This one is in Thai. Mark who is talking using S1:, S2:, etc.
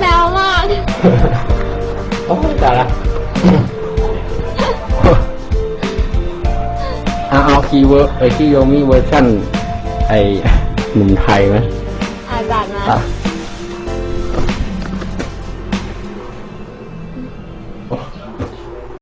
S1: แบวมาก
S2: โอ้ยตายละเอาเอาคีย์เวิร์ดไอคีโยมีเวอร์ชั่นไอ้หนุ่มไทยไหม
S1: อาจารย์นะ